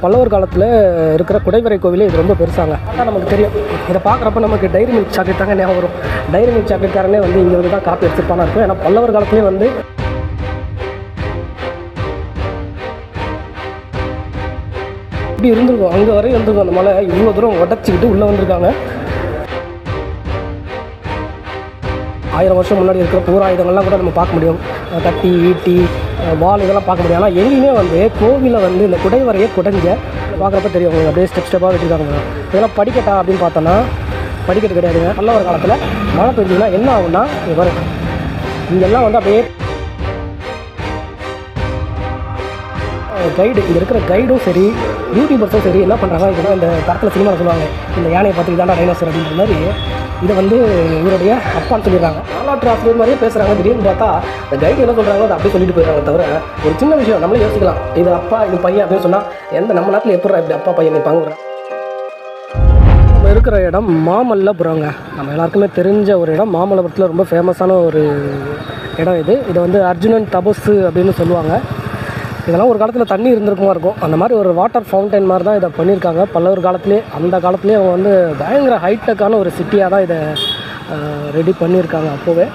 பல்லவர் காலத்தில் இருக்கிற குடைவரை கோவிலே இது ரொம்ப பெருசாங்க. அதான் நமக்கு தெரியும். இதை பார்க்குறப்ப நமக்கு டைரி மில்க் சாக்லேட் தாங்க ஞாபகம் வரும். டைரி மில்க் சாக்லேட்காரனே வந்து இங்கே வந்து தான் காப்பி எடுத்துருப்பானா இருக்கும் ஏன்னா பல்லவர் காலத்துலேயே வந்து இப்படி இருந்திருக்கும். அங்கே வரையும் இருந்திருக்கும். அந்த மலை இவ்வளோ தூரம் உடச்சிக்கிட்டு உள்ளே வந்திருக்காங்க. ஆயிரம் வருஷம் முன்னாடி இருக்கிற பூராயுதங்கள்லாம் கூட நம்ம பார்க்க முடியும். அஹ் கத்தி ஈட்டி வால் வாள் இதெல்லாம் பார்க்க முடியும் ஆனால் எங்கேயுமே வந்து கோவிலில் வந்து இந்த குடைவரையை குடைஞ்ச பார்க்குறப்ப தெரியும். உங்களுக்கு அப்படியே ஸ்டெப் ஸ்டெப்பாக வச்சுருக்காங்க இதெல்லாம் படிக்கட்டா அப்படின்னு பார்த்தோன்னா படிக்கட்டு கிடையாதுங்க. நல்ல ஒரு காலத்தில் மழை பெஞ்சதுன்னா என்ன ஆகும்னா இவர் இங்கெல்லாம் வந்து அப்படியே கைடு இங்கே இருக்கிற கைடும் சரி யூடியூபர்ஸும் சரி என்ன பண்ணுறாங்க இதெல்லாம் இந்த படத்தில் சினிமாவில் சொல்லுவாங்க இந்த யானையை பார்த்து தான் டைனோசர் அப்படின்ற மாதிரி இதை வந்து இவருடைய அப்பான்னு சொல்லிடுறாங்க. வரலாற்று ஆசிரியர் மாதிரியே பேசுகிறாங்க திடீர்னு பார்த்தா இந்த கைடு என்ன சொல்கிறாங்க அதை அப்படியே சொல்லிட்டு போயிடுறாங்க. தவிர ஒரு சின்ன விஷயம் நம்மளே யோசிக்கலாம். இது அப்பா இது பையன் அப்படின்னு சொன்னால் எந்த நம்ம நாட்டில் எப்படி இப்படி அப்பா பையன் நிற்பாங்க நம்ம இருக்கிற இடம் மாமல்லபுரங்க. நம்ம எல்லாருக்குமே தெரிஞ்ச ஒரு இடம். மாமல்லபுரத்தில் ரொம்ப ஃபேமஸான ஒரு இடம் இது. இதை வந்து அர்ஜுனன் தபசு அப்படின்னு சொல்லுவாங்க. இதெல்லாம் ஒரு காலத்தில் தண்ணி இருந்திருக்குமா இருக்கும். அந்த மாதிரி ஒரு வாட்டர் ஃபவுண்டைன் மாதிரி தான் இதை பண்ணியிருக்காங்க. பல்லவர் காலத்துலேயே அந்த காலத்துலேயே அவங்க வந்து பயங்கர ஹைடெக்கான ஒரு சிட்டியாக தான் இதை ரெடி பண்ணியிருக்காங்க அப்போவே.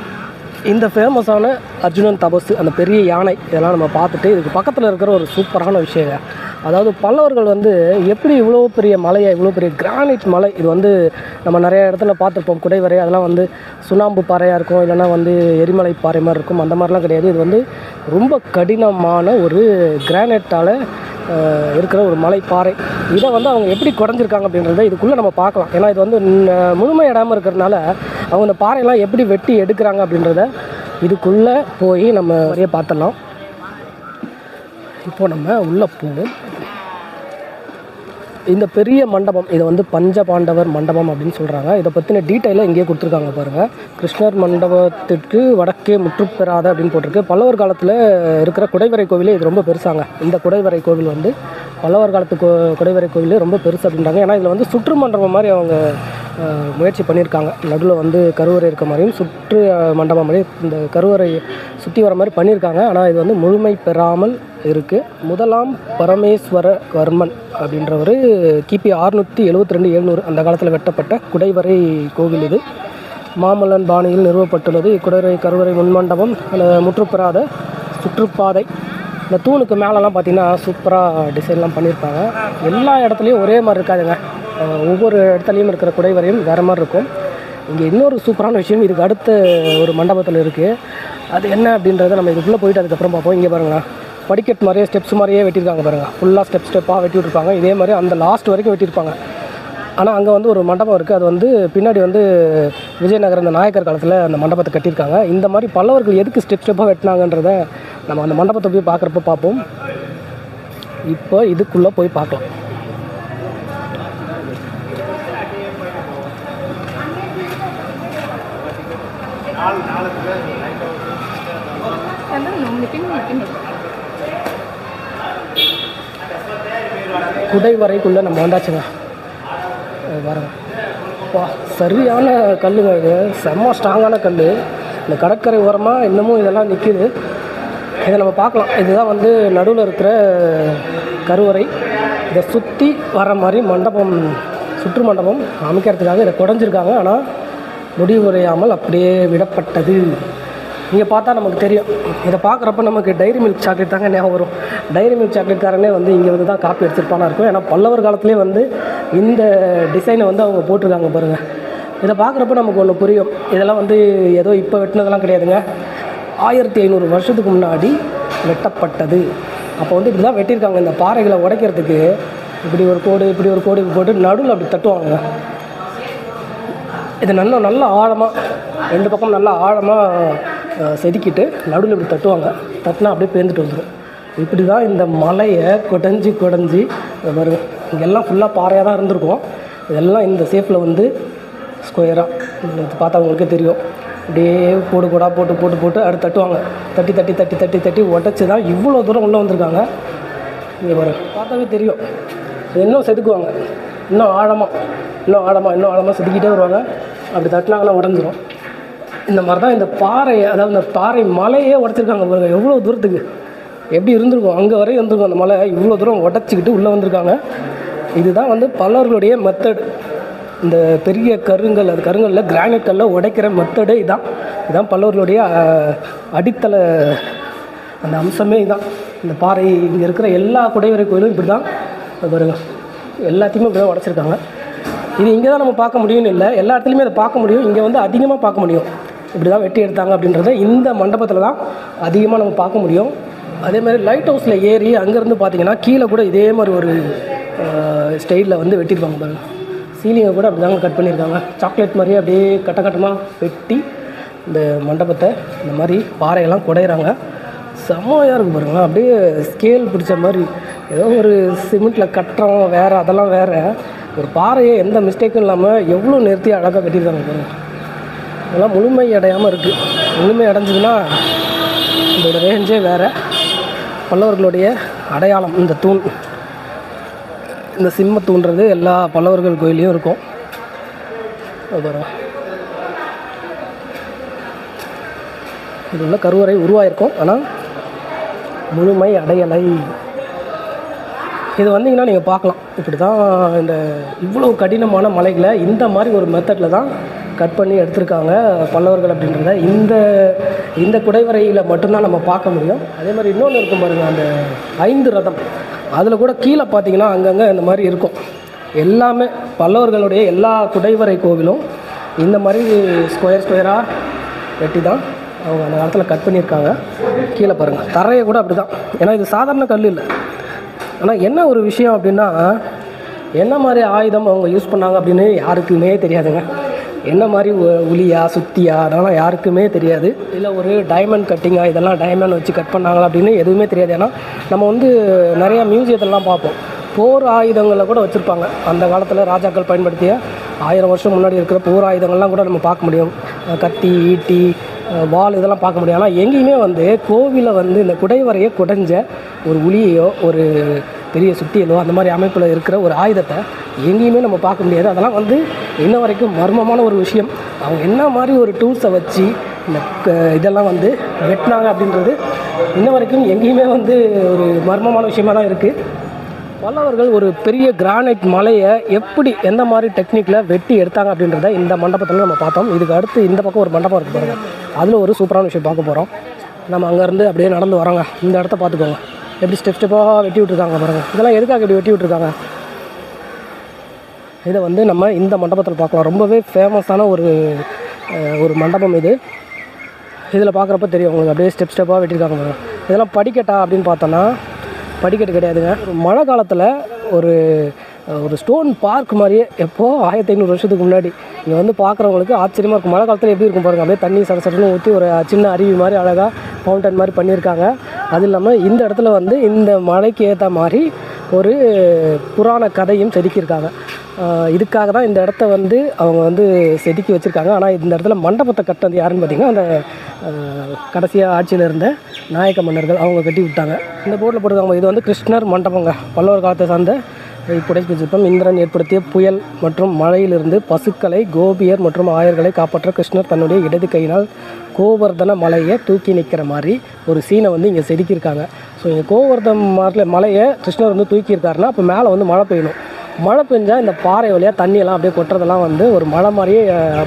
இந்த ஃபேமஸான அர்ஜுனன் தபசு அந்த பெரிய யானை இதெல்லாம் நம்ம பார்த்துட்டு இதுக்கு பக்கத்தில் இருக்கிற ஒரு சூப்பரான விஷயம் அதாவது பல்லவர்கள் வந்து எப்படி இவ்வளோ பெரிய மலையை இவ்வளோ பெரிய கிரானைட் மலை இது வந்து நம்ம நிறைய இடத்துல பார்த்துருப்போம். குடைவரை அதெல்லாம் வந்து சுண்ணாம்பு பாறையாக இருக்கும் இல்லைன்னா வந்து எரிமலை பாறை மாதிரி இருக்கும். அந்த மாதிரிலாம் கிடையாது. இது வந்து ரொம்ப கடினமான ஒரு கிரானைட்டால் இருக்கிற ஒரு மலை பாறை இதை வந்து அவங்க எப்படி குறைஞ்சிருக்காங்க அப்படின்றத இதுக்குள்ளே நம்ம பார்க்கலாம். ஏன்னா இது வந்து ந- இருக்கிறதுனால அவங்க இந்த பாறையெல்லாம் எப்படி வெட்டி எடுக்கிறாங்க அப்படின்றத இதுக்குள்ளே போய் நம்ம நிறைய பார்த்துடலாம். இப்போ நம்ம உள்ளே போவோம். இந்த பெரிய மண்டபம் இதை வந்து பஞ்ச பாண்டவர் மண்டபம் அப்படின்னு சொல்கிறாங்க இதை பற்றின டீட்டெயிலாக இங்கேயே கொடுத்துருக்காங்க பாருங்கள் கிருஷ்ணர் மண்டபத்திற்கு வடக்கே முற்றுப்பெறாத அப்படின்னு போட்டிருக்கு. பல்லவர் காலத்தில் இருக்கிற குடைவரை கோவிலே இது ரொம்ப பெருசாங்க. இந்த குடைவரை கோவில் வந்து பல்லவர் காலத்து கோ குடைவரை கோவிலே ரொம்ப பெருசு அப்படின்றாங்க. ஏன்னா இதில் வந்து சுற்று மண்டபம் மாதிரி அவங்க முயற்சி பண்ணியிருக்காங்க. நடுவில் வந்து கருவறை இருக்க மாதிரியும் சுற்று மண்டபம் மாதிரி இந்த கருவறை சுற்றி வர மாதிரி பண்ணியிருக்காங்க. ஆனால் இது வந்து முழுமை பெறாமல் இருக்குது முதலாம் பரமேஸ்வர வர்மன் அப்படின்றவர் கிபி ஆறுநூற்றி எழுபத்தி ரெண்டு எழுநூறு அந்த காலத்தில் வெட்டப்பட்ட குடைவரை கோவில் இது. மாமல்லன் பாணியில் நிறுவப்பட்டுள்ளது. இக்குடைவரை கருவறை முன்மண்டபம் அந்த முற்றுப்பெறாத சுற்றுப்பாதை. இந்த தூணுக்கு மேலெலாம் பார்த்திங்கன்னா சூப்பராக டிசைன்லாம் பண்ணியிருப்பாங்க. எல்லா இடத்துலையும் ஒரே மாதிரி இருக்காதுங்க. ஒவ்வொரு இடத்துலையும் இருக்கிற குடைவரையும் வேறு மாதிரி இருக்கும். இங்கே இன்னொரு சூப்பரான விஷயம் இதுக்கு அடுத்த ஒரு மண்டபத்தில் இருக்குது அது என்ன அப்படின்றத நம்ம இதுக்குள்ளே போயிட்டு அதுக்கப்புறம் பார்ப்போம். இங்கே பாருங்களேன் படிக்கட் மாதிரியே ஸ்டெப்ஸ் மாதிரியே வெட்டியிருக்காங்க பாருங்கள் ஃபுல்லாக ஸ்டெப் ஸ்டெப்பாக வெட்டி விட்ருப்பாங்க இதே மாதிரி அந்த லாஸ்ட் வரைக்கும் வெட்டியிருப்பாங்க. ஆனால் அங்கே வந்து ஒரு மண்டபம் இருக்குது அது வந்து பின்னாடி வந்து விஜயநகர் இந்த நாயக்கர் காலத்தில் அந்த மண்டபத்தை கட்டியிருக்காங்க. இந்த மாதிரி பல்லவர்கள் எதுக்கு ஸ்டெப் ஸ்டெப்பாக வெட்டினாங்கன்றத நம்ம அந்த மண்டபத்தை போய் பார்க்குறப்ப பார்ப்போம். இப்போ இதுக்குள்ளே போய் பார்க்கலாம். குடைவரைக்குள்ளே நம்ம வந்தாச்சுங்க. பாருங்க வா சரியான கல்லுங்க இது. செம்ம ஸ்ட்ராங்கான கல் இந்த கடற்கரை ஓரமாக இன்னமும் இதெல்லாம் நிற்கிது இதை நம்ம பார்க்கலாம். இதுதான் வந்து நடுவில் இருக்கிற கருவறை. இதை சுற்றி வர மாதிரி மண்டபம் சுற்று மண்டபம் அமைக்கிறதுக்காக இதை குடஞ்சிருக்காங்க. ஆனால் முடிவுரையாமல் அப்படியே விடப்பட்டது. இங்கே பார்த்தா நமக்கு தெரியும். இதை பார்க்குறப்ப நமக்கு டைரி மில்க் சாக்லேட் தாங்க ஞாபகம் வரும். டைரி மில்க் சாக்லேட்காரனே வந்து இங்கே வந்து தான் காப்பி எடுத்துருப்பானா இருக்கும். ஏன்னா பல்லவர் காலத்துலேயே வந்து இந்த டிசைனை வந்து அவங்க போட்டிருக்காங்க பாருங்கள் இதை பார்க்குறப்ப நமக்கு ஒன்று புரியும். இதெல்லாம் வந்து ஏதோ இப்போ வெட்டினதெல்லாம் கிடையாதுங்க. ஆயிரத்தி ஐநூறு வருஷத்துக்கு முன்னாடி வெட்டப்பட்டது. அப்போ வந்து இப்படி தான் வெட்டியிருக்காங்க. இந்த பாறைகளை உடைக்கிறதுக்கு இப்படி ஒரு கோடு இப்படி ஒரு கோடு போட்டு நடுவில் அப்படி தட்டுவாங்க. இதை நல்லா நல்லா ஆழமாக ரெண்டு பக்கம் நல்லா ஆழமாக செதுக்கிட்டு நடுவில் இப்படி தட்டுவாங்க. தட்டினா அப்படியே பேர்ந்துட்டு வந்துடும் இப்படி தான் இந்த மலையை குடஞ்சி குடஞ்சி வரும் இங்கெல்லாம் ஃபுல்லாக பாறையாக தான் இருந்திருக்கும். இதெல்லாம் இந்த ஷேப்பில் வந்து ஸ்கொயராக பார்த்தா உங்களுக்கே தெரியும். அப்படியே போடு கூடா போட்டு போட்டு போட்டு அடுத்து தட்டுவாங்க. தட்டி தட்டி தட்டி தட்டி தட்டி உடச்சி தான் இவ்வளோ தூரம் உள்ளே வந்திருக்காங்க. இங்கே பாரு பார்த்தாவே தெரியும். இன்னும் செதுக்குவாங்க. இன்னும் ஆழமாக இன்னும் ஆழமாக இன்னும் ஆழமாக செதுக்கிட்டே வருவாங்க. அப்படி தட்டினாங்கன்னா உடஞ்சிரும். இந்த மாதிரி தான் இந்த பாறை அதாவது இந்த பாறை மலையே உடச்சிருக்காங்க பாருங்க. எவ்வளோ தூரத்துக்கு? எப்படி இருந்திருக்கும்? அங்கே வரையும் இருந்திருக்கும் அந்த மலை. இவ்வளோ தூரம் உடச்சிக்கிட்டு உள்ளே வந்திருக்காங்க. இதுதான் வந்து பல்லவர்களுடைய மெத்தட் இந்த பெரிய கருங்கல் அது கருங்கல்ல கிரானைட் கல்லை உடைக்கிற மெத்தடே இதான். இதான் பல்லவர்களுடைய அடித்தள அந்த அம்சமே இதுதான் இந்த பாறை இங்கே இருக்கிற எல்லா குடைவரை கோயிலும் இப்படி தான் பாருங்க. எல்லாத்தையுமே இப்படி தான் உடச்சிருக்காங்க. இது இங்கே தான் நம்ம பார்க்க முடியும்னு இல்லை. எல்லா இடத்துலையுமே அதை பார்க்க முடியும். இங்கே வந்து அதிகமாக பார்க்க முடியும். இப்படி தான் வெட்டி எடுத்தாங்க அப்படின்றத இந்த மண்டபத்தில் தான் அதிகமாக நம்ம பார்க்க முடியும். அதே மாதிரி லைட் ஹவுஸில் ஏறி அங்கேருந்து பார்த்தீங்கன்னா கீழே கூட இதே மாதிரி ஒரு ஸ்டைலில் வந்து வெட்டியிருப்பாங்க பாருங்க. சீலிங்கை கூட அப்படி தாங்க கட் பண்ணியிருக்காங்க. சாக்லேட் மாதிரியே அப்படியே கட்ட கட்டமாக வெட்டி இந்த மண்டபத்தை இந்த மாதிரி பாறையெல்லாம் குடையிறாங்க. செம்மையாக இருக்கும் பாருங்களேன் அப்படியே ஸ்கேல் பிடிச்ச மாதிரி. ஏதோ ஒரு சிமெண்ட்டில் கட்டுறோம் வேறு அதெல்லாம் வேறு. ஒரு பாறையை எந்த மிஸ்டேக்கும் இல்லாமல் எவ்வளோ நிறுத்தி அழகாக கட்டியிருக்காங்க பாருங்கள் இதெல்லாம் முழுமை அடையாமல் இருக்குது முழுமை அடைஞ்சதுன்னா இதோட ரேஞ்சே வேறு. பல்லவர்களுடைய அடையாளம் இந்த தூண். இந்த சிம்ம தூண்றது எல்லா பல்லவர்கள் கோயிலையும் இருக்கும். அப்புறம் இது உள்ள கருவறை உருவாயிருக்கும். ஆனால் முழுமை அடையலை. இது வந்தீங்கன்னா நீங்கள் பார்க்கலாம். இப்படி தான் இந்த இவ்வளோ கடினமான மலைகளை இந்த மாதிரி ஒரு மெத்தடில் தான் கட் பண்ணி எடுத்திருக்காங்க பல்லவர்கள் அப்படின்றத இந்த இந்த குடைவரையில் மட்டும்தான் நம்ம பார்க்க முடியும். அதே மாதிரி இன்னொன்று இருக்கும் பாருங்கள் அந்த ஐந்து ரதம். அதில் கூட கீழே பார்த்தீங்கன்னா அங்கங்கே இந்த மாதிரி இருக்கும். எல்லாமே பல்லவர்களுடைய எல்லா குடைவரை கோவிலும் இந்த மாதிரி ஸ்கொயர் ஸ்கொயராக வெட்டி தான் அவங்க அந்த காலத்தில் கட் பண்ணியிருக்காங்க. கீழே பாருங்கள் தரையை கூட அப்படி தான் ஏன்னா இது சாதாரண கல் இல்லை. ஆனால் என்ன ஒரு விஷயம் அப்படின்னா என்ன மாதிரி ஆயுதம் அவங்க யூஸ் பண்ணாங்க அப்படின்னு யாருக்குமே தெரியாதுங்க. என்ன மாதிரி உளியா சுத்தியா அதெல்லாம் யாருக்குமே தெரியாது. இல்லை ஒரு டைமண்ட் கட்டிங்காக இதெல்லாம் டைமண்ட் வச்சு கட் பண்ணாங்களா அப்படின்னு எதுவுமே தெரியாது. ஏன்னா நம்ம வந்து நிறையா மியூசியத்திலலாம் பார்ப்போம். போர் ஆயுதங்களை கூட வச்சுருப்பாங்க. அந்த காலத்தில் ராஜாக்கள் பயன்படுத்திய ஆயிரம் வருஷம் முன்னாடி இருக்கிற போர் ஆயுதங்கள்லாம் கூட நம்ம பார்க்க முடியும். கத்தி ஈட்டி வால் வாள் இதெல்லாம் பார்க்க முடியும். ஆனால் எங்கேயுமே வந்து கோவிலை வந்து இந்த குடைவரையை குடைஞ்ச ஒரு உளியையோ ஒரு பெரிய சுத்தியலோ அந்த மாதிரி அமைப்பில் இருக்கிற ஒரு ஆயுதத்தை எங்கேயுமே நம்ம பார்க்க முடியாது. அதெல்லாம் வந்து இன்ன வரைக்கும் மர்மமான ஒரு விஷயம். அவங்க என்ன மாதிரி ஒரு டூல்ஸை வச்சு இந்த க- இதெல்லாம் வந்து வெட்டினாங்க அப்படின்றது இன்ன வரைக்கும் எங்கேயுமே வந்து ஒரு மர்மமான விஷயமாக தான் இருக்குது பல்லவர்கள் ஒரு பெரிய கிரானைட் மலையை எப்படி எந்த மாதிரி டெக்னிக்கில் வெட்டி எடுத்தாங்க அப்படின்றத இந்த மண்டபத்தில் நம்ம பார்த்தோம். இதுக்கு அடுத்து இந்த பக்கம் ஒரு மண்டபம் இருக்குது பாருங்க. அதில் ஒரு சூப்பரான விஷயம் பார்க்க போகிறோம் நம்ம அங்கேருந்து அப்படியே நடந்து வரோங்க. இந்த இடத்த பார்த்துக்கோங்க. எப்படி ஸ்டெப் ஸ்டெப்பாக வெட்டி விட்ருக்காங்க பாருங்கள் இதெல்லாம் எதுக்காக இப்படி வெட்டி விட்ருக்காங்க இதை வந்து நம்ம இந்த மண்டபத்தில் பார்க்கலாம். ரொம்பவே ஃபேமஸான ஒரு ஒரு மண்டபம் இது. இதில் பார்க்குறப்ப தெரியும் உங்களுக்கு. அப்படியே ஸ்டெப் ஸ்டெப்பாக வெட்டியிருக்காங்க பாருங்கள் இதெல்லாம் படிக்கட்டா அப்படின்னு பார்த்தோன்னா படிக்கட்டு கிடையாதுங்க. மழை காலத்தில் ஒரு ஒரு ஸ்டோன் பார்க் மாதிரியே எப்போ ஆயிரத்தி ஐநூறு வருஷத்துக்கு முன்னாடி இங்கே வந்து பார்க்குறவங்களுக்கு ஆச்சரியமாக இருக்கும். மழை காலத்தில் எப்படி இருக்கும் பாருங்கள் அப்படியே தண்ணி சட ஊற்றி ஒரு சின்ன அருவி மாதிரி அழகாக ஃபவுண்டன் மாதிரி பண்ணியிருக்காங்க. அது இல்லாமல் இந்த இடத்துல வந்து இந்த மலைக்கு ஏற்ற மாதிரி ஒரு புராண கதையும் செதுக்கியிருக்காங்க. இதுக்காக தான் இந்த இடத்த வந்து அவங்க வந்து செதுக்கி வச்சுருக்காங்க. ஆனால் இந்த இடத்துல மண்டபத்தை கட்டினது யாருன்னு பார்த்தீங்கன்னா அந்த கடைசியாக ஆட்சியில் இருந்த நாயக்க மன்னர்கள் அவங்க கட்டி விட்டாங்க. இந்த போர்டில் போட்டிருக்காங்க. இது வந்து கிருஷ்ணர் மண்டபங்க. பல்லவர் காலத்தை சார்ந்த புடைப்பு இந்திரன் ஏற்படுத்திய புயல் மற்றும் மழையிலிருந்து பசுக்களை கோபியர் மற்றும் ஆயர்களை காப்பாற்ற கிருஷ்ணர் தன்னுடைய இடது கையினால் கோவர்தன மலையை தூக்கி நிற்கிற மாதிரி ஒரு சீனை வந்து இங்கே செதுக்கியிருக்காங்க. ஸோ இங்கே கோவர்தன் மலை மலையை கிருஷ்ணர் வந்து தூக்கியிருக்காருன்னா அப்போ மேலே வந்து மழை பெய்யணும். மழை பெஞ்சால் இந்த பாறை வழியாக தண்ணியெல்லாம் அப்படியே கொட்டுறதெல்லாம் வந்து ஒரு மழை மாதிரியே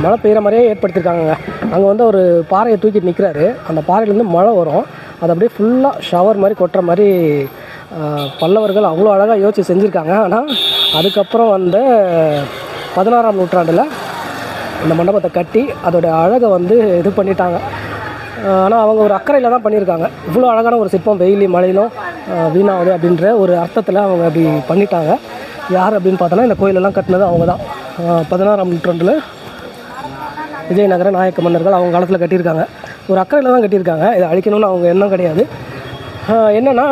மழை பெய்கிற மாதிரியே ஏற்படுத்தியிருக்காங்க அங்கே வந்து ஒரு பாறையை தூக்கிட்டு நிற்கிறாரு அந்த பாறையிலேருந்து மழை வரும். அது அப்படியே ஃபுல்லாக ஷவர் மாதிரி கொட்டுற மாதிரி பல்லவர்கள் அவ்வளோ அழகாக யோசித்து செஞ்சுருக்காங்க. ஆனால் அதுக்கப்புறம் வந்த பதினாறாம் நூற்றாண்டில் இந்த மண்டபத்தை கட்டி அதோட அழகை வந்து இது பண்ணிட்டாங்க. ஆனால் அவங்க ஒரு அக்கறையில் தான் பண்ணியிருக்காங்க. இவ்வளோ அழகான ஒரு சிற்பம் வெயிலி மழையிலும் வீணாகுது அப்படின்ற ஒரு அர்த்தத்தில் அவங்க அப்படி பண்ணிட்டாங்க. யார் அப்படின்னு பார்த்தோன்னா இந்த கோயிலெல்லாம் கட்டினது அவங்க தான். பதினாறாம் நூற்றாண்டில் விஜயநகர நாயக்க மன்னர்கள் அவங்க காலத்தில் கட்டியிருக்காங்க. ஒரு அக்கறையில் தான் கட்டியிருக்காங்க. இதை அழிக்கணும்னு அவங்க எண்ணம் கிடையாது. என்னன்னா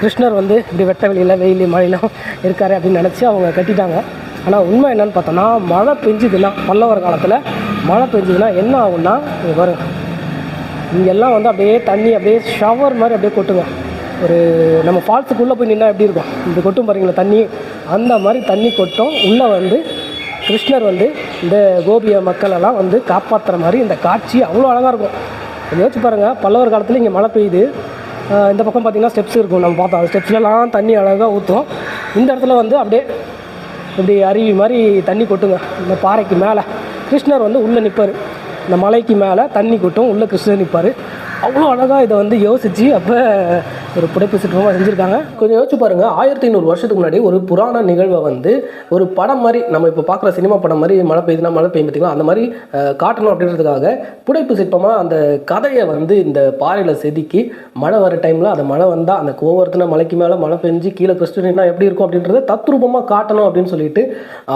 கிருஷ்ணர் வந்து இப்படி வெட்ட வெளியில் வெயில் மழையிலும் இருக்காரு அப்படின்னு நினச்சி அவங்க கட்டிட்டாங்க. ஆனால் உண்மை என்னென்னு பார்த்தோன்னா மழை பெஞ்சுதுன்னா பல்லவர் காலத்தில் மழை பெஞ்சுதுன்னா என்ன ஆகும்னா வரும். பாருங்க இங்கெல்லாம் வந்து அப்படியே தண்ணி அப்படியே ஷவர் மாதிரி அப்படியே கொட்டுங்க. ஒரு நம்ம ஃபால்ஸுக்குள்ளே போய் நின்னா எப்படி இருக்கும்? இப்படி கொட்டும் பாருங்களா தண்ணி. அந்த மாதிரி தண்ணி கொட்டும். உள்ளே வந்து கிருஷ்ணர் வந்து இந்த கோபிய மக்களெல்லாம் வந்து காப்பாற்றுற மாதிரி இந்த காட்சி அவ்வளோ அழகாக இருக்கும். யோசிச்சு பாருங்கள் பல்லவர் காலத்தில் இங்கே மழை பெய்யுது. இந்த பக்கம் பார்த்திங்கன்னா ஸ்டெப்ஸ் இருக்கும். நம்ம பார்த்தோம். அந்த ஸ்டெப்ஸ்லலாம் தண்ணி அழகாக ஊற்றும் இந்த இடத்துல வந்து அப்படியே இப்படி அருவி மாதிரி தண்ணி கொட்டுங்க. இந்த பாறைக்கு மேலே. கிருஷ்ணர் வந்து உள்ளே நிற்பார் இந்த மலைக்கு மேலே தண்ணி கொட்டும். உள்ளே கிருஷ்ணர் நிற்பார் அவ்வளோ அழகாக இதை வந்து யோசித்து அப்போ ஒரு புடைப்பு சிற்பமாக செஞ்சுருக்காங்க. கொஞ்சம் யோசிச்சு பாருங்கள் ஆயிரத்தி ஐநூறு வருஷத்துக்கு முன்னாடி ஒரு புராண நிகழ்வை வந்து ஒரு படம் மாதிரி நம்ம இப்போ பார்க்குற சினிமா படம் மாதிரி மழை பெய்யுதுன்னா மழை பெய்யும் பார்த்திங்களா? அந்த மாதிரி காட்டணும் அப்படின்றதுக்காக புடைப்பு சிற்பமாக அந்த கதையை வந்து இந்த பாறையில் செதுக்கி மழை வர டைமில் அந்த மழை வந்தால் அந்த கோவரத்தின மலைக்கு மேலே மழை பெஞ்சு கீழே கிறிஸ்டினா எப்படி இருக்கும் அப்படின்றத தத்ரூபமாக காட்டணும் அப்படின்னு சொல்லிட்டு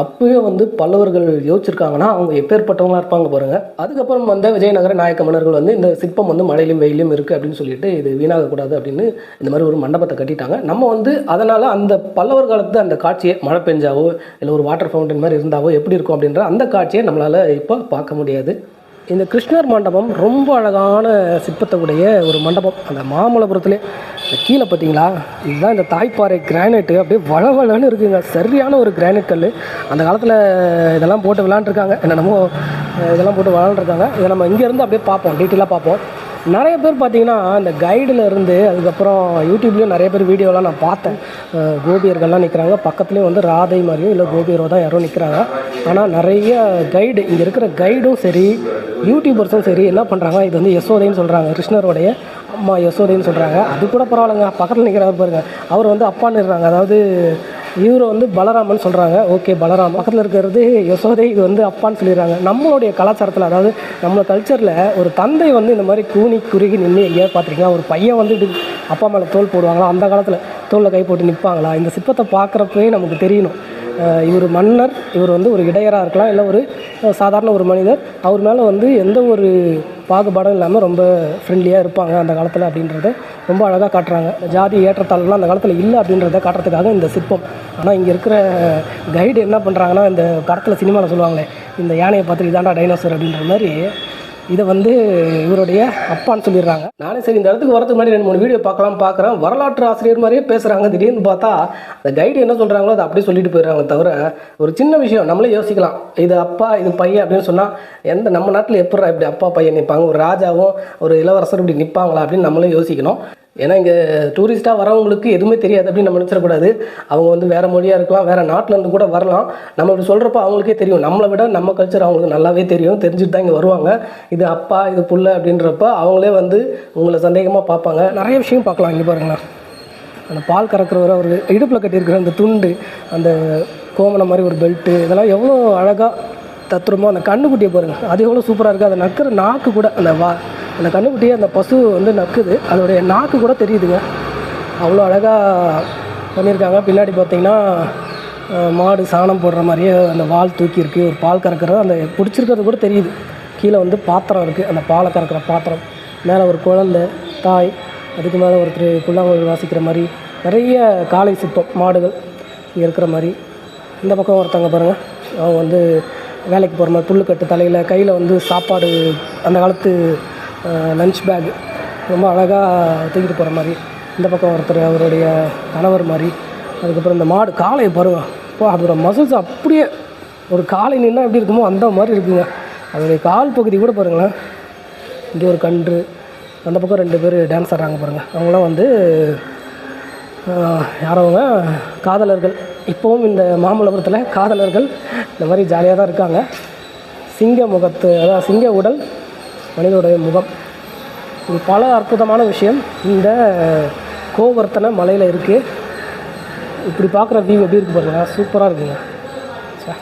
அப்பயே வந்து பல்லவர்கள் யோசிச்சிருக்காங்கன்னா அவங்க எப்பேற்பட்டவங்களாக இருப்பாங்க பாருங்கள் அதுக்கப்புறம் வந்த விஜயநகர நாயக்க மன்னர்கள் வந்து இந்த சிற்பம் வந்து மழையிலும் வெயிலும் இருக்குது அப்படின்னு சொல்லிட்டு இது வீணாகக்கூடாது அப்படின்னு இந்த மாதிரி ஒரு மண்டபத்தை கட்டிட்டாங்க. நம்ம வந்து அதனால் அந்த பல்லவர் காலத்து அந்த காட்சியை மழை பெஞ்சாவோ இல்லை ஒரு வாட்டர் ஃபவுண்டன் மாதிரி இருந்தாவோ எப்படி இருக்கும் அப்படின்ற அந்த காட்சியை நம்மளால் இப்போ பார்க்க முடியாது. இந்த கிருஷ்ணர் மண்டபம் ரொம்ப அழகான சிற்பத்தை உடைய ஒரு மண்டபம். அந்த மாமல்லபுரத்துலேயே இந்த கீழே பார்த்தீங்களா? இதுதான் இந்த தாய்ப்பாறை கிரானைட்டு அப்படியே வளவளன்னு இருக்குங்க. சரியான ஒரு கிரானைட் கல் அந்த காலத்தில் இதெல்லாம் போட்டு விளாண்டுருக்காங்க. என்னென்னமோ இதெல்லாம் போட்டு விளாண்டுருக்காங்க. இதை நம்ம இங்கேருந்து அப்படியே பார்ப்போம். டீட்டெயிலாக பார்ப்போம். நிறைய பேர் பார்த்தீங்கன்னா இந்த கைடில் இருந்து அதுக்கப்புறம் யூடியூப்லேயும் நிறைய பேர் வீடியோலாம் நான் பார்த்தேன். கோபியர்கள்லாம் நிற்கிறாங்க பக்கத்துலேயும் வந்து ராதை மாதிரியும் இல்லை கோபியரோ தான் யாரோ நிற்கிறாங்க ஆனால் நிறைய கைடு இங்கே இருக்கிற கைடும் சரி யூடியூபர்ஸும் சரி என்ன பண்ணுறாங்க இது வந்து யசோதைன்னு சொல்கிறாங்க கிருஷ்ணருடைய அம்மா யசோதைன்னு சொல்கிறாங்க அது கூட பரவாயில்லைங்க. பக்கத்தில் நிற்கிறவர் பாருங்கள் அவர் வந்து அப்பான்னு இருக்கிறாங்க அதாவது இவரை வந்து பலராமன் சொல்கிறாங்க ஓகே பலராம் பக்கத்தில் இருக்கிறது யசோதை இது வந்து அப்பான்னு சொல்லிடுறாங்க. நம்மளுடைய கலாச்சாரத்தில் அதாவது நம்ம கல்ச்சரில் ஒரு தந்தை வந்து இந்த மாதிரி கூனி குறுகி நின்று எங்கேயாவது பார்த்துருக்கீங்களா? ஒரு பையன் வந்து இப்படி அப்பா மேலே தோல் போடுவாங்களா? அந்த காலத்தில் தோலில் கை போட்டு நிற்பாங்களா இந்த சிற்பத்தை பார்க்குறப்பவே நமக்கு தெரியணும். இவர் மன்னர் இவர் வந்து ஒரு இடையராக இருக்கலாம். இல்லை ஒரு சாதாரண ஒரு மனிதர். அவர் மேலே வந்து எந்த ஒரு பாகுபாடும் இல்லாமல் ரொம்ப ஃப்ரெண்ட்லியாக இருப்பாங்க அந்த காலத்தில் அப்படின்றத ரொம்ப அழகாக காட்டுறாங்க. ஜாதி ஏற்றத்தாழ்வுலாம் அந்த காலத்தில் இல்லை அப்படின்றத காட்டுறதுக்காக இந்த சிற்பம். ஆனால் இங்கே இருக்கிற கைடு என்ன பண்ணுறாங்கன்னா இந்த படத்தில் சினிமாவில் சொல்லுவாங்களே இந்த யானையை பார்த்துட்டு இதாண்டா டைனோசர் அப்படின்ற மாதிரி இதை வந்து இவருடைய அப்பான்னு சொல்லிடுறாங்க. நானே சரி இந்த இடத்துக்கு வரதுக்கு முன்னாடி ரெண்டு மூணு வீடியோ பார்க்கலாம் பார்க்குறேன். வரலாற்று ஆசிரியர் மாதிரியே பேசுகிறாங்க திடீர்னு பார்த்தா அந்த கைடு என்ன சொல்கிறாங்களோ அதை அப்படியே சொல்லிட்டு போயிடுறாங்க தவிர ஒரு சின்ன விஷயம் நம்மளே யோசிக்கலாம். இது அப்பா இது பையன் அப்படின்னு சொன்னால் எந்த நம்ம நாட்டில் எப்படா இப்படி அப்பா பையன் நிற்பாங்க ஒரு ராஜாவும் ஒரு இளவரசர் இப்படி நிற்பாங்களா அப்படின்னு நம்மளே யோசிக்கணும். ஏன்னா இங்கே டூரிஸ்ட்டாக வரவங்களுக்கு எதுவுமே தெரியாது அப்படின்னு நம்ம நினச்சிடக்கூடாது. அவங்க வந்து வேறு மொழியாக இருக்கலாம் வேறு நாட்டிலேருந்து கூட வரலாம். நம்ம இப்படி சொல்கிறப்ப அவங்களுக்கே தெரியும். நம்மளை விட நம்ம கல்ச்சர் அவங்களுக்கு நல்லாவே தெரியும். தெரிஞ்சுட்டு தான் இங்கே வருவாங்க. இது அப்பா இது புள்ள அப்படின்றப்ப அவங்களே வந்து உங்களை சந்தேகமாக பார்ப்பாங்க. நிறைய விஷயம் பார்க்கலாம் இங்கே பாருங்களேன். அந்த பால் கறக்கிறவர் அவர் இடுப்பில் கட்டியிருக்கிற அந்த துண்டு அந்த கோமணம் மாதிரி ஒரு பெல்ட்டு இதெல்லாம் எவ்வளோ அழகாக தத்துரமோ அந்த கண்ணுக்குட்டியை பாருங்கள் அது எவ்வளோ சூப்பராக இருக்குது அந்த நக்கிற நாக்கு கூட அந்த வா அந்த கண்ணுக்குட்டியை அந்த பசு வந்து நக்குது. அதோடைய நாக்கு கூட தெரியுதுங்க. அவ்வளோ அழகாக பண்ணியிருக்காங்க. பின்னாடி பார்த்திங்கன்னா மாடு சாணம் போடுற மாதிரியே அந்த வால் தூக்கியிருக்கு ஒரு பால் கறக்கிறது அந்த பிடிச்சிருக்கிறது கூட தெரியுது. கீழே வந்து பாத்திரம் இருக்குது அந்த பாலை கறக்கிற பாத்திரம். மேலே ஒரு குழந்தை தாய் அதுக்கு மேலே ஒருத்தர் புல்லாங்குழல் வாசிக்கிற மாதிரி நிறைய காளை சிற்பம் மாடுகள் இங்கே இருக்கிற மாதிரி. இந்த பக்கம் ஒருத்தவங்க பாருங்கள் அவங்க வந்து வேலைக்கு போகிற மாதிரி புல்லுக்கட்டு தலையில் கையில் வந்து சாப்பாடு அந்த காலத்து லஞ்ச் பேக் ரொம்ப அழகாக தூக்கிட்டு போகிற மாதிரி. இந்த பக்கம் ஒருத்தர் அவருடைய கணவர் மாதிரி. அதுக்கப்புறம் இந்த மாடு காளையை பருவம் இப்போ அதோட மசில்ஸ் அப்படியே ஒரு காளை நின்னா எப்படி இருக்குமோ அந்த மாதிரி இருக்குங்க. அதோடைய கால் பகுதி கூட பாருங்களேன். இங்கே ஒரு கன்று. அந்த பக்கம் ரெண்டு பேர் டான்ஸ் ஆடுறாங்க பாருங்கள் அவங்களாம் வந்து யாரவங்க காதலர்கள். இப்போவும் இந்த மாமல்லபுரத்தில் காதலர்கள் இந்த மாதிரி ஜாலியாக தான் இருக்காங்க. சிங்க முகத்து அதாவது சிங்க உடல் மனிதனுடைய முகம். இது பல அற்புதமான விஷயம். இந்த கோவர்த்தனை மலையில் இருக்குது இப்படி பார்க்குற வியூ எப்படி இருக்குது பாருங்கள் சூப்பராக இருக்குங்க.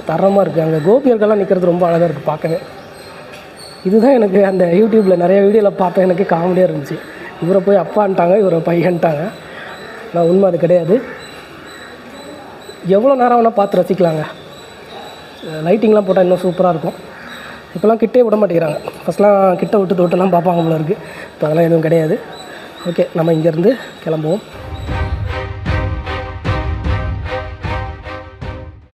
தரமாக இருக்குது அங்கே கோபியர்கள்லாம் நிற்கிறது ரொம்ப அழகாக இருக்குது பார்க்கவே இதுதான் எனக்கு அந்த யூடியூப்பில் நிறைய வீடியோவில் பார்த்தேன் எனக்கு காமெடியாக இருந்துச்சு. இவரை போய் அப்பான்ட்டாங்க இவரை பையன்ட்டாங்க. நான் உண்மை அது கிடையாது. எவ்வளோ நேரம் வேணால் பார்த்து ரசிக்கலாங்க. லைட்டிங்லாம் போட்டால் இன்னும் சூப்பராக இருக்கும். இப்போல்லாம் கிட்டே விட மாட்டேங்கிறாங்க. ஃபஸ்ட்லாம் கிட்ட விட்டு தொட்டெல்லாம் பார்ப்பாங்க போல இருக்குது இப்போ அதெல்லாம் எதுவும் கிடையாது. ஓகே நம்ம இங்கேருந்து கிளம்புவோம்.